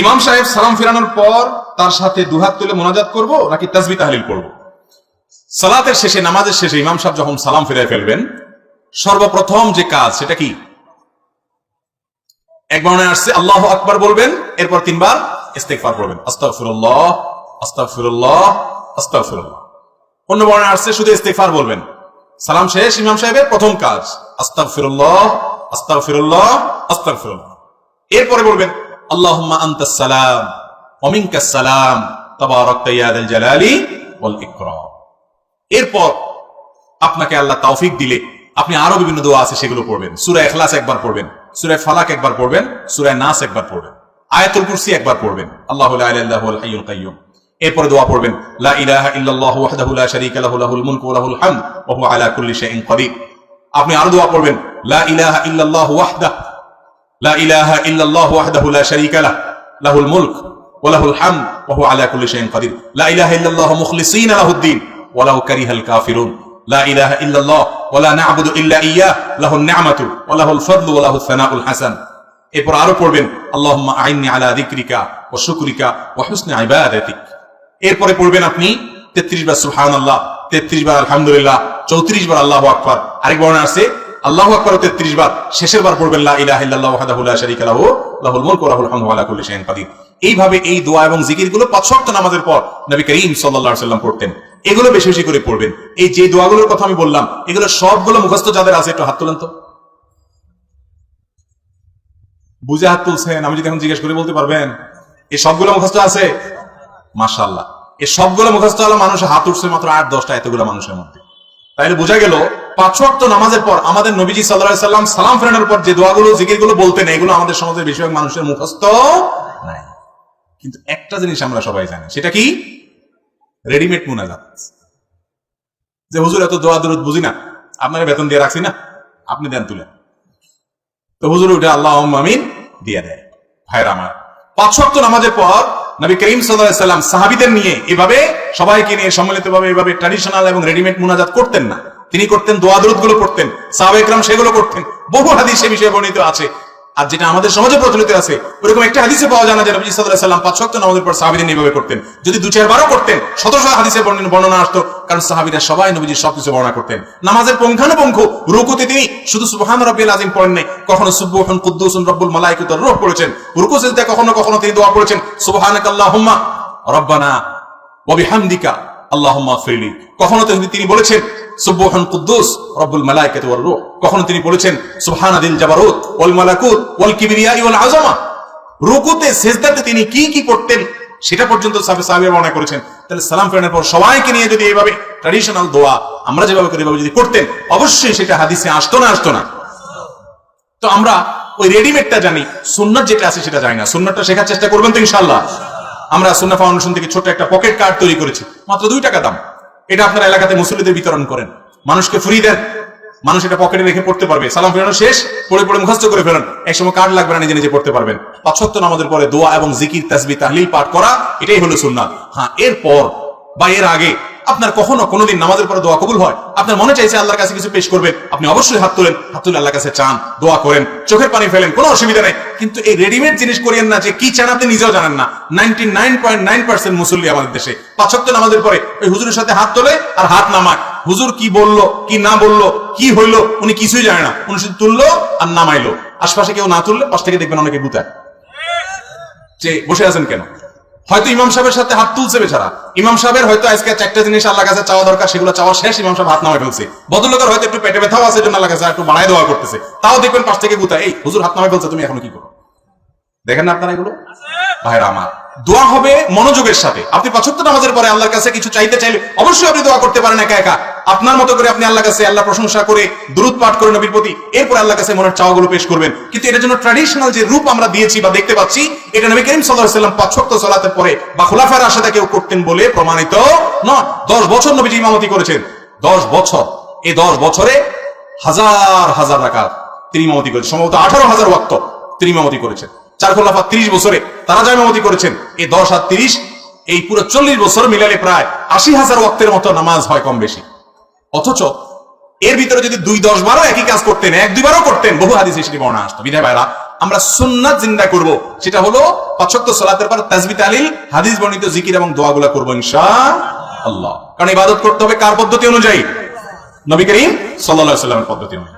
ইমাম সাহেব সালাম ফেরানোর পর তার সাথে দুহাত তুলে মোনাজাত করব নাকি তাসবি তাহলিল করব? সালাতের শেষে, নামাজের শেষে ইমাম সাহেব যখন সালাম ফিরে ফেলবেন, সর্বপ্রথম যে কাজ সেটা কি? এক বর্ণায় আসছে, আল্লাহ আকবার বলবেন, এরপর তিনবার ইস্তেগফার করবেন আস্তাগফিরুল্লাহ আস্তাগফিরুল্লাহ আস্তাগফিরুল্লাহ। অন্য বর্ণায় আসছে, শুধু ইস্তেগফার বলবেন। সালাম শেষ, ইমাম সাহেবের প্রথম কাজ, আস্তাগফিরুল্লাহ আস্তাগফিরুল্লাহ আস্তাগফিরুল্লাহ। এরপরে বলবেন আল্লাহুম্মা এরপর আপনাকে আল্লাহ তৌফিক দিলে, আপনি আরও বিভিন্ন দোয়া আছে সেগুলো পড়বেন। সূরা ইখলাস একবার পড়বেন, সূরা ফালাক একবার পড়বেন, সূরা নাস একবার পড়বেন, আয়াতুল কুরসি একবার পড়বেন, আল্লাহু লা ইলাহা ইল্লাহুল দোয়া পড়বেন, লা ইলাহা ইল্লাল্লাহু ওয়াহদাহু লা শারীকা লাহু, লাহুল মুলকু ওয়া লাহুল হামদ, ওয়া হুয়া আলা কুল্লি শাইইন কাদির। আপনি আরও দোয়া পড়বেন, লা ইলাহা ইল্লাল্লাহু ওয়াহদাহু লা ইলাহা ইল্লাল্লাহু ওয়াহদাহু লা শারীকা লাহ, লাহুল মুলক ওয়া লাহুল হামদ, ওয়া হুয়া আলা কুল্লি শাইইন এরপর আরও পড়বেন এরপরে পড়বেন আপনি 33 বার সুবহানাল্লাহ 33 বার আলহামদুলিল্লাহ 34 বার আল্লাহ আকবার। আরেক বর্ণনা আছে আল্লাহু আকবার 33 বার, শেষের বার পড়বেন এইভাবে এই দোয়া এবং জিকিরগুলো পাঁচ ওয়াক্ত নামাজের পর নবী করিম সাল্লাল্লাহু সাল্লাম পড়তেন। এগুলো বেশি বেশি করে পড়বেন। এই যে দোয়াগুলোর কথা আমি বললাম, এগুলো সবগুলো মুখস্থ যাদের আছে, একটু হাত তোলেন তো। বুঝে হাত তুলছেন, আমি যদি এখন জিজ্ঞেস করে বলতে পারবেন এই সবগুলো মুখস্থ আছে? মাশাআল্লাহ। এই সবগুলো মুখস্থ হলো মানুষের হাত উঠছে মাত্র আট দশটা এতগুলো মানুষের মধ্যে। তাইলে বোঝা গেল পাঁচ ওয়াক্ত নামাজের পর আমাদের নবীজি আলাইহি সাল্লাম সালাম ফেরানোর পর যে দোয়াগুলো, জিকিরগুলো বলতেন, এগুলো আমাদের সমাজের বেশিরভাগ মানুষের মুখস্থ নাই। কিন্তু একটা জিনিস আমরা সবাই জানি, সেটা কি? রেডিমেড মুনাজাত। যে হুজুর এত দোয়া দরুদ বুঝি না আপনার বেতন দিয়ে রাখছি না, আপনি দেন তুলে। তো হুজুর উঠে আল্লাহ আমিন দিয়ে দেয়। ভাইরা আমার, পাঁচ ওয়াক্ত নামাজের পর নবী করিম সাল্লাম সাহাবীদের নিয়ে এভাবে সবাইকে নিয়ে সম্মিলিতভাবে এভাবে ট্র্যাডিশনাল এবং রেডিমেড মুনাজাত করতেন না। তিনি করতেন, দোয়া দরুদগুলো করতেন সাহাবা একরাম সেগুলো করতেন বহু হাদিস সে বিষয়ে বর্ণিত আছে। আর যেটা আমাদের সমাজে প্রচলিত আছে, ওরকম একটা হাদিসে পাওয়া যায় না সাল্লাম পাঁচ ওয়াক্ত নামাজের পর সাহাবীদের এভাবে করতেন। যদি দু চারবারও করতেন, শত শত হাদিসে বর্ণনা আসতো, কারণ সাহাবীরা সবাই নবীজির সবকিছু বর্ণনা করতেন। নামাজের পুঙ্খানুপুঙ্খ রুকুতে তিনি শুধু সুবহান রাব্বিল আযীম পড়েন নাই, কখনো সুবহান কুদ্দুসুন রব্বুল মালাইকাতুর রূহ পড়েছেন, রুকু সিজদা কখনো কখনো তিনি দোয়া করেছেন সুবহানাকাল্লাহুম্মা রব্বানা ওয়া বিহামদিকা আল্লাহুম্মা ফিরলি কখনো তিনি বলেছেন সুবহান কুদ্দুস, রব্বুল মালাইকাতু ওয়ার রূহ। কখনো তিনি বলেছেন, সুবহানাদিল জাবারুত, ওয়াল মালাকুত, ওয়াল কিবরিয়াই, ওয়াল আযমা। রুকুতে, সেজদাতে তিনি কি কি করতেন, সেটা পর্যন্ত সাহাবে সাহাবিরা বর্ণনা করেছেন। তাহলে সালাম ফেরানোর পর সবাইকে নিয়ে যদি এইভাবে ট্র্যাডিশনাল দোয়া আমরা যেভাবে করি যদি করতেন, অবশ্যই সেটা হাদিসে আসতো না আসতো না। তো আমরা ওই রেডিমেডটা জানি, সুন্নাত যেটা আছে সেটা জানি না। সুন্নাতটা শেখার চেষ্টা করবেন তো ইনশাল্লাহ আমরা সুন্না ফাউন্ডেশন থেকে ছোট একটা পকেট কার্ড তৈরি করেছি, মাত্র দুই টাকা দাম। এটা আপনার এলাকাতে মুসল্লিদের বিতরণ করেন। মানুষকে ফ্রি দেন। মানুষ এটা পকেটে রেখে পড়তে পারবে। সালাম ফেরানো শেষ, পড়ে পড়ে মুখস্থ করে ফেলেন একসময় কার্ড লাগবে না, নিজে নিজে পড়তে পারবেন। পাঁচত্ব নামাজের পরে দোয়া এবং জিকির তাসবি তাহলিল পাঠ করা, এটাই হলো সুন্নাত। হ্যাঁ এরপর বা এর আগে আপনার কখনো কোনোদিন নামাজের পরে দোয়া কবুল হয়? আপনার মনে চাইছে আল্লাহর কাছে কিছু পেশ করবেন? আপনি অবশ্যই হাত তোলেন, হাত তুলে আল্লাহর কাছে চান, দোয়া করেন, চোখের পানি ফেলেন, কোনো অসুবিধা নেই। কিন্তু এই রেডিমেড জিনিস করিয়েন না যে কি চান আপনি নিজেও জানেন না। Ninety nine point nine percent মুসল্লি আমাদের দেশে। পাঁচক্ত নামাজের পরে ওই হুজুরের সাথে হাত তোলে আর হাত নামায়। হুজুর কি বলল, কি না বলল, কি হইল, উনি কিছুই জানে না। উনি শুধু তুললো আর নামাইলো। আশপাশে কেউ না তুললে পাশ থেকে দেখবেন অনেকে গুতায়। যে বসে আছেন কেন? হয়তো ইমাম সাহেবের সাথে হাত তুলছে বেচারা। ইমাম সাহেবের হয়তো আজকে চারটা জিনিস আল্লাহ কাছে চাওয়া দরকার, সেগুলো চাওয়া শেষ, ইমাম সাহেব হাত নামায় ফেলছে। বদলোকের হয়তো একটু পেটে ব্যথাও আছে, জন্য আল্লাহ কাছে একটু বাড়াই দেওয়া করতেছে। তাও দেখবেন পাশ থেকে গুতা এই, হুজুর হাত নামায় ফেলছে, তুমি এখনও কি করো? দেখেন না আপনারা এগুলো? ভাইরা আমার, দোয়া হবে মনোযোগের সাথে। আপনি পাঁচত্তর নামাজের পরে আল্লাহর কাছে কিছু চাইতে চাইলে অবশ্যই আপনি দোয়া করতে পারেন একা একা। আপনার মতো করে আপনি আল্লাহ কাছে আল্লাহ প্রশংসা করে দূরত পাঠ করে নবীর প্রতি এরপর আল্লাহ কাছে মনের চাওয়াগুলো পেশ করবেন। কিন্তু এটার জন্য ট্র্যাডিশনাল যে রূপ আমরা দিয়েছি বা দেখতে পাচ্ছি, এটা নবী করিম সাল্লাম পাঁচক্ত সালাতের পরে বা খোলাফার আশাটা কেউ করতেন বলে প্রমাণিত নয়। দশ বছর নবীজি ইমামতি করেছেন। দশ বছর। এই দশ বছরে হাজার হাজার রাকাত তিনি ইমামতি করেছেন। সম্ভবত আঠারো হাজার ওয়াক্ত তিনি ইমামতি করেছেন। চার খোলাফা ত্রিশ বছরে তারা যা ইমামতি করেছেন। এই দশ আর তিরিশ, এই পুরো চল্লিশ বছর মিলালে প্রায় আশি হাজার ওয়াক্তের মতো নামাজ হয় কম বেশি। অথচ এর ভিতরে যদি দুই দশ বারও একই কাজ করতেন, এক দুইবারও করতেন, বহু হাদিস সেটি বর্ণা আসতো। বিধায় ভাইরা আমরা সুন্নাত জিন্দা করব। সেটা হলো পাঁচক্ত সালাতের পর তাজবি তালিল, হাদিস বর্ণিত জিকির এবং দোয়াগুলা করব ইনশা আল্লাহ কারণ ইবাদত করতে হবে কার পদ্ধতি অনুযায়ী? নবী করিম সাল্লাহ সাল্লামের পদ্ধতি অনুযায়ী।